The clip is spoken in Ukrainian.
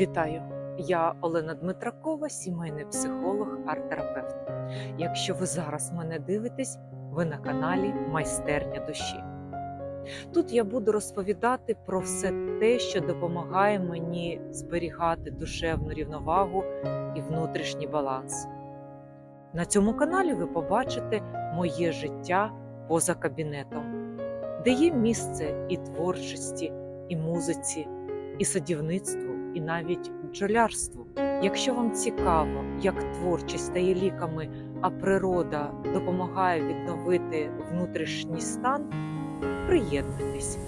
Вітаю! Я Олена Дмитракова, сімейний психолог, арт-терапевт. Якщо ви зараз мене дивитесь, ви на каналі Майстерня душі. Тут я буду розповідати про все те, що допомагає мені зберігати душевну рівновагу і внутрішній баланс. На цьому каналі ви побачите моє життя поза кабінетом, де є місце і творчості, і музиці, і садівництву, і навіть бджолярству. Якщо вам цікаво, як творчість стає ліками, а природа допомагає відновити внутрішній стан, приєднуйтесь.